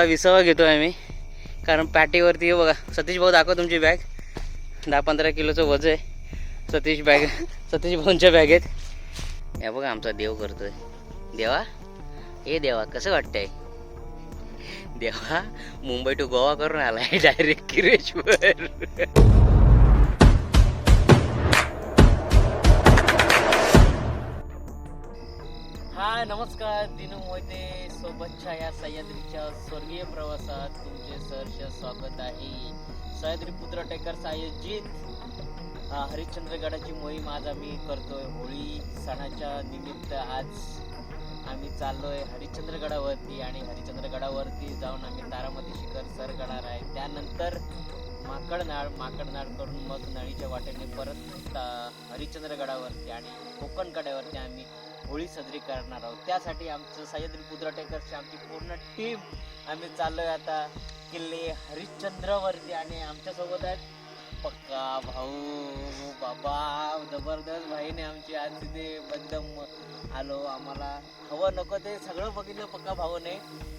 थोडा विसावा घेतो आहे मी कारण पॅटीवरती बघा सतीश भाऊ दाखव तुमची बॅग दहा पंधरा किलोचं वजन आहे. सतीश बॅग सतीश भाऊंच्या बॅगेत या बघा आमचा देव करतोय. देवा? हे देवा कसं वाटतंय? देवा मुंबई टू गोवा करून आलाय डायरेक्ट किरेश्वर. हाय नमस्कार दिनू मोहिते सोबतच्या या सह्याद्रीच्या स्वर्गीय प्रवासात तुमचे सहर्ष स्वागत आहे. सह्याद्री पुत्र टेकर्स आयोजित हरिश्चंद्रगडाची मोहीम आज आम्ही करतोय. होळी सणाच्या निमित्त आज आम्ही चाललोय हरिश्चंद्रगडावरती आणि हरिश्चंद्रगडावरती जाऊन आम्ही तारामती शिखर सर करणार आहे. त्यानंतर माकडनाळ माकडनाळ करून मग नळीच्या वाटेने परत हरिश्चंद्रगडावरती आणि कोकण कड्यावरती आम्ही होळी साजरी करणार आहोत. त्यासाठी आमचं सह्याद्री पुत्र आमची पूर्ण टीम आम्ही चाललोय आता किल्ले हरिश्चंद्रवरती आणि आमच्यासोबत आहेत पक्का भाऊ बाबा जबरदस्त भाईने आमची आज तिथे बंदम आलो आम्हाला हवं नको ते सगळं बघितलं पक्का भाऊने.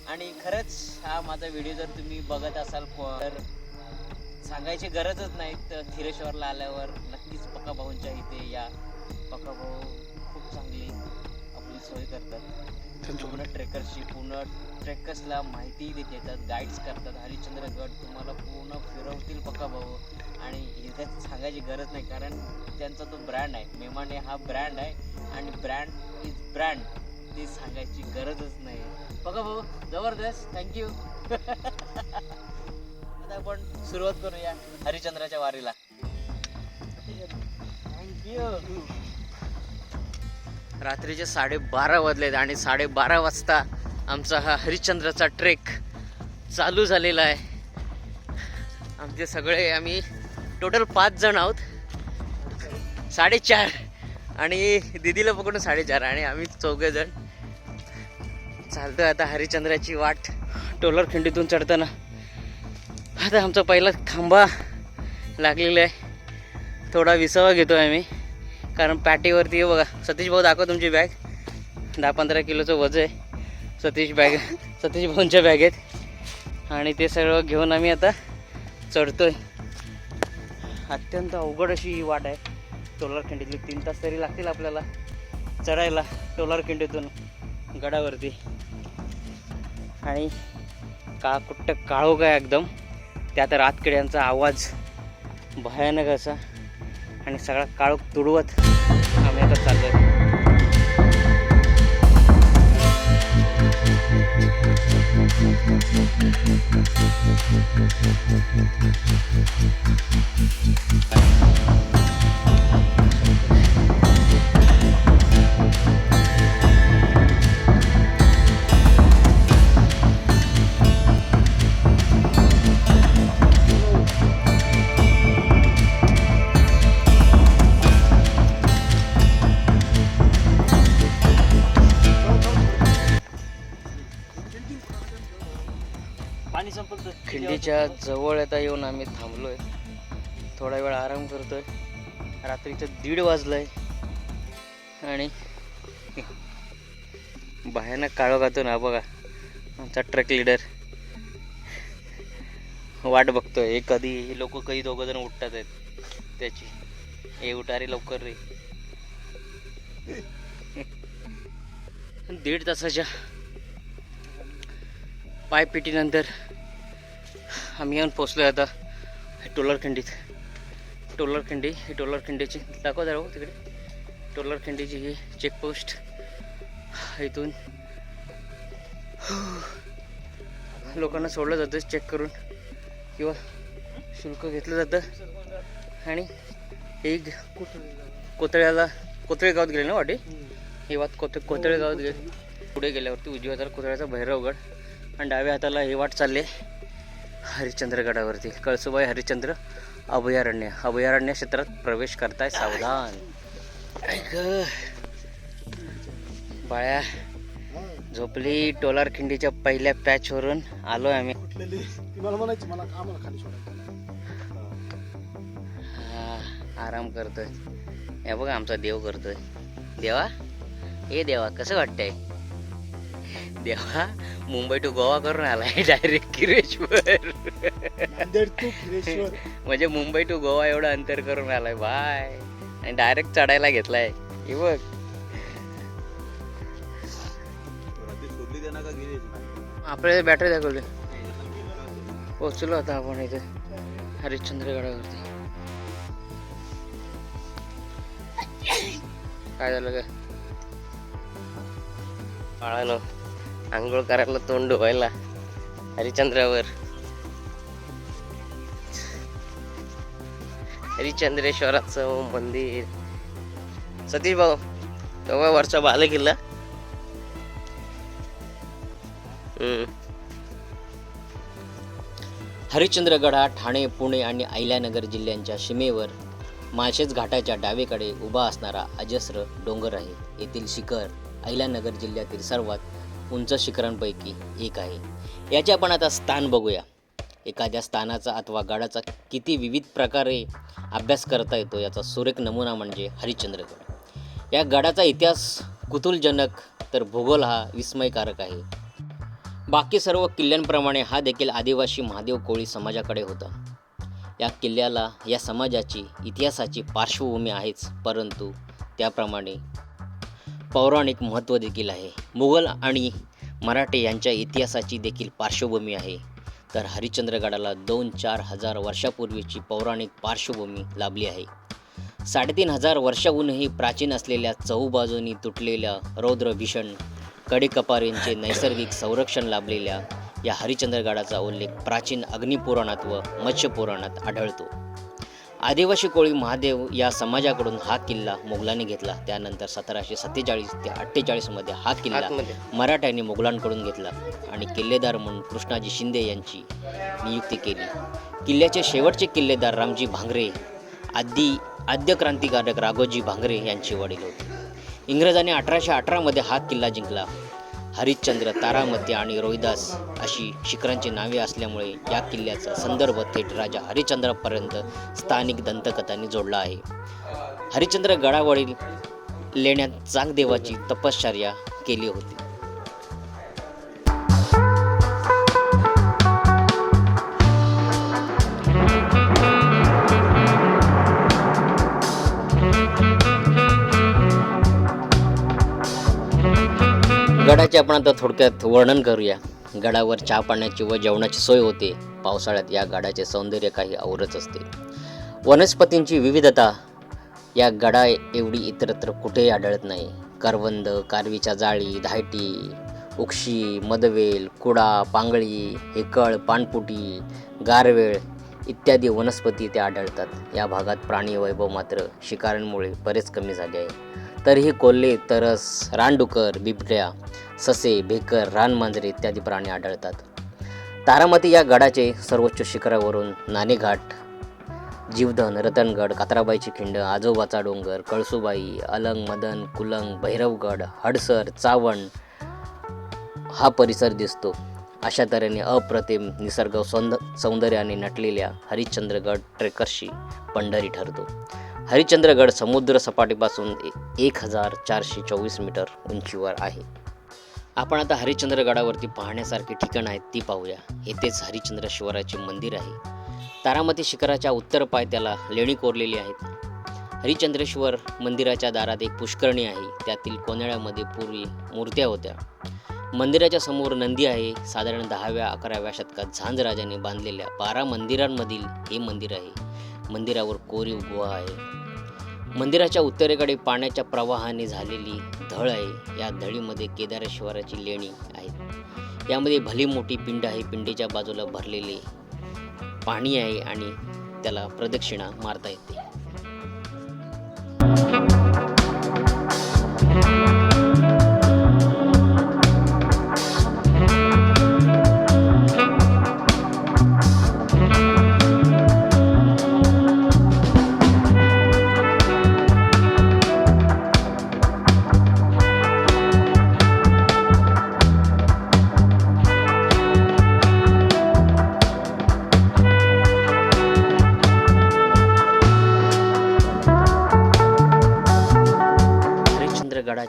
आणि खरंच हा माझा व्हिडिओ जर तुम्ही बघत असाल तर सांगायची गरजच नाही. तर थिरेश्वरला आल्यावर नक्कीच पक्का भाऊंच्या इथे या. पक्का भाऊ सोय करतात. पूर्ण ट्रेकर्सची पूर्ण ट्रेकर्सला माहिती देतात गाईड्स करतात. हरिश्चंद्रगड तुम्हाला पूर्ण फिरवतील पक्का भाऊ. आणि इथं सांगायची गरज नाही कारण त्यांचा तो ब्रँड आहे. मेमाने हा ब्रँड आहे आणि ब्रँड इज ब्रँड ती सांगायची गरजच नाही. बघा भाऊ? जबरदस्त. थँक्यू आता आपण सुरुवात करूया हरिश्चंद्राच्या वारीला. थँक्यू रात्रीचे साडेबारा वाजलेत आणि साडेबारा वाजता आमचा हा हरिश्चंद्राचा ट्रेक चालू झालेला आहे. आमचे सगळे आम्ही टोटल पाच जण आहोत. साडेचार. आणि दिदीला पकडून साडेचार आणि आम्ही चौघे जण चालतोय आता हरिश्चंद्राची वाट टोलर खिंडीतून चढताना. आता आमचा पहिला खांबा लागलेला आहे. थोडा विसावा घेतो आहे आम्ही. कारण पॅटीवरती बघा सतीश भाऊ दाखव तुमची बॅग दहा पंधरा किलोचं वज आहे. सतीश बॅग सतीश भाऊंच्या बॅगेत आणि ते सगळं घेऊन आम्ही आता चढतोय. अत्यंत अवघड अशी ही वाट आहे. टोलार खिंडीतली तीन तास तरी लागतील आपल्याला चढायला टोलार खिंडीतून गडावरती. आणि का कुट्ट काळोख आहे एकदम. त्यात रातकिड्यांचा आवाज भयानक असा. आणि सगळा काळोख तुडवत आम्ही आता चाललोय. पाणी संपलं तर खिंडीच्या जवळ आता येऊन आम्ही थांबलोय. थोडा वेळ आराम करतोय. रात्रीचं दीड वाजलंय. आणि भयानक काळोखातून हा बघा आमचा ट्रक लिडर वाट बघतोय. हे कधी हे लोक कधी दोघं जण उठतात आहेत. त्याची. हे उठारे लवकर रे. दीड तासाच्या पायपिटीनंतर आम्ही येऊन पोचलो आता टोलरखिंडीत टोलरखिंडी ही टोलरखिंडीची दाखव जरा हो तिकडे. टोलरखिंडीची ही चेकपोस्ट इथून. लोकांना सोडलं जातं चेक करून. किंवा शुल्क घेतलं जातं. आणि एक कोतळ्याला कोतळे गावात गेले ना वाटे? ही वाद कोत कोतळे गावात गेले. पुढे गेल्यावरती उजव्या तर कोतळ्याचा भैरवगड आणि डाव्या हाताला हे वाट चालले हरिश्चंद्रगडावरती. कळसुबाई हरिश्चंद्र अभयारण्य अभयारण्य क्षेत्रात प्रवेश करताय सावधान. ऐक. बाळ्या झोपली टोलार खिंडीच्या पहिल्या पॅचवरून आलो आम्ही. कुठलेली? ती मला म्हणायची मला आम्हाला खाली सोडायचं हा, आराम करतोय. हे बघा आमचा देव करतोय. देवा? ए देवा कसं वाटतंय? देवा मुंबई टू गोवा करून आलाय डायरेक्ट किरेश्वर. म्हणजे मुंबई टू गोवा एवढं अंतर करून आलाय बाय. आणि डायरेक्ट चढायला घेतलाय. हे बघ. आपल्याला बॅटरी दाखवली पोचलो आता आपण इथे. हरिश्चंद्रगडावरती. काय झालं काय बाळानो आंघोळ करायला तोंड धुवायला. हरिश्चंद्रावर हरिश्चंद्रेश्वराचं मंदिर. सतीश भाऊ तेव्हा वरचा बाल किल्ला हरिश्चंद्रगडा ठाणे पुणे आणि अहिल्यानगर जिल्ह्यांच्या सीमेवर माळशेज घाटाच्या डावीकडे उभा असणारा अजस्र डोंगर आहे. येथील शिखर अहिल्यानगर जिल्ह्यातील सर्वात उंच शिखरांपैकी एक आहे. याचे आपण आता स्थान बघूया. एखाद्या स्थानाचा अथवा गडाचा किती विविध प्रकारे अभ्यास करता येतो याचा सुरेख नमुना म्हणजे हरिश्चंद्रगड. या गडाचा इतिहास कुतूलजनक तर भूगोल हा विस्मयकारक आहे. बाकी सर्व किल्ल्यांप्रमाणे हा देखील आदिवासी महादेव कोळी समाजाकडे होता. या किल्ल्याला या समाजाची इतिहासाची पार्श्वभूमी आहेच परंतु त्याप्रमाणे पौराणिक महत्त्व देखील आहे. मुघल आणि मराठे यांच्या इतिहासाची देखील पार्श्वभूमी आहे. तर हरिश्चंद्रगडाला दोन चार हजार वर्षापूर्वीची पौराणिक पार्श्वभूमी लाभली आहे. साडेतीन हजार वर्षाहूनही प्राचीन असलेल्या चहूबाजूंनी तुटलेल्या रौद्र भीषण कडेकपारींचे नैसर्गिक संरक्षण लाभलेल्या या हरिश्चंद्रगडाचा उल्लेख प्राचीन अग्निपुराणात व मत्स्यपुराणात आढळतो. आदिवासी कोळी महादेव या समाजाकडून हा किल्ला मुघलांनी घेतला. त्यानंतर सतराशे सत्तेचाळीस ते अठ्ठेचाळीसमध्ये हा किल्ला मराठ्यांनी मुघलांकडून घेतला आणि किल्लेदार म्हणून कृष्णाजी शिंदे यांची नियुक्ती केली. किल्ल्याचे शेवटचे किल्लेदार रामजी भांगरे आदी आद्य क्रांतिकारक राघोजी भांगरे यांचे वडील होते. इंग्रजांनी अठराशे अठरामध्ये हा किल्ला जिंकला. हरिश्चंद्र तारामती आणि रोहिदास अशी शिखरांची नावे असल्यामुळे या किल्ल्याचा संदर्भ थेट राजा हरिश्चंद्रापर्यंत स्थानिक दंतकथांनी जोडला आहे. हरिश्चंद्र गडावरील लेण्यात चांगदेवाची तपश्चर्या केली होती. गडाचे आपण आता थोडक्यात वर्णन करूया. गडावर चहा पाण्याची व जेवणाची सोय होते. पावसाळ्यात या गडाचे सौंदर्य काही औरच असते. वनस्पतींची विविधता या गडा एवढी इतरत्र कुठेही आढळत नाही. करवंद कारवीच्या जाळी धायटी उक्षी मदवेल कुडा पांगळी हेकळ पानपुटी गारवेळ इत्यादी वनस्पती ते आढळतात. या भागात प्राणी वैभव मात्र शिकाऱ्यांमुळे बरेच कमी झाले आहे. तरीही कोल्हे तरस रानडुकर बिबट्या ससे भेकर रानमांजरे इत्यादी प्राणी आढळतात. तारामती या गडाचे सर्वोच्च शिखरावरून नाणेघाट जीवधन रतनगड कात्राबाईची खिंड आजोबाचा डोंगर कळसुबाई अलंग मदन कुलंग भैरवगड हडसर चावण हा परिसर दिसतो. अशा तऱ्हेने अप्रतिम निसर्ग सौंद सौंदर्याने नटलेल्या हरिश्चंद्रगड ट्रेकर्सशी पंढरी ठरतो. हरिश्चंद्रगड समुद्र सपाटीपासून एक हजार चारशे चोवीस मीटर उंचीवर आहे. आपण आता हरिश्चंद्रगडावरती पाहण्यासारखी ठिकाणं आहेत ती पाहूया. येथेच हरिश्चंद्रेश्वराचे मंदिर आहे. तारामती शिखराच्या उत्तर पायथ्याला लेणी कोरलेली आहेत. हरिचंद्रेश्वर मंदिराच्या दारात एक पुष्करणी आहे. त्यातील कोनाळ्यामध्ये पूर्वी मूर्त्या होत्या. मंदिराच्या समोर नंदी आहे. साधारण दहाव्या अकराव्या शतकात झांज राजाने बांधलेल्या बारा मंदिरांमधील हे मंदिर आहे. मंदिरावर कोरीव गुहा आहे. मंदिराच्या उत्तरेकडे पाण्याच्या प्रवाहाने झालेली धळ आहे. या धळीमध्ये केदारेश्वराची लेणी आहेत. यामध्ये भली मोठी पिंड आहे पिंडीच्या बाजूला भरलेले पाणी आहे आणि त्याला प्रदक्षिणा मारता येते.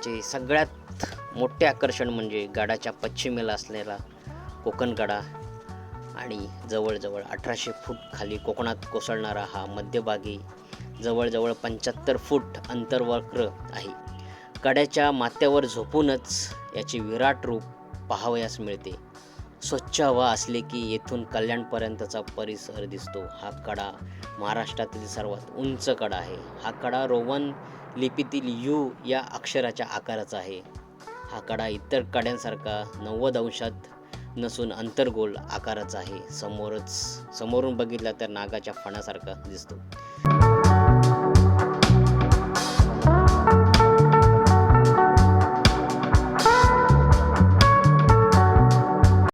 हरिश्चंद्रगडाचे सगळ्यात मोठे आकर्षण म्हणजे गडाच्या पश्चिमेला असलेला कोकण कडा आणि जवळजवळ अठराशे फूट खाली कोकणात कोसळणारा हा मध्यभागी जवळजवळ पंच्याहत्तर फूट अंतर्वक्र आहे. कड्याच्या माथ्यावर झोपूनच याचे विराट रूप पाहावयास मिळते. स्वच्छ हवा असले की येथून कल्याणपर्यंतचा परिसर दिसतो. हा कडा महाराष्ट्रातील सर्वात उंच कडा आहे. हा कडा रोमन लिपीतील यू या अक्षराच्या आकाराचा आहे. हा कडा इतर कड्यांसारखा नव्वद अंशात नसून अंतर्गोल आकाराचा आहे. समोरच समोरून बघितला तर नागाच्या फणासारखा दिसतो.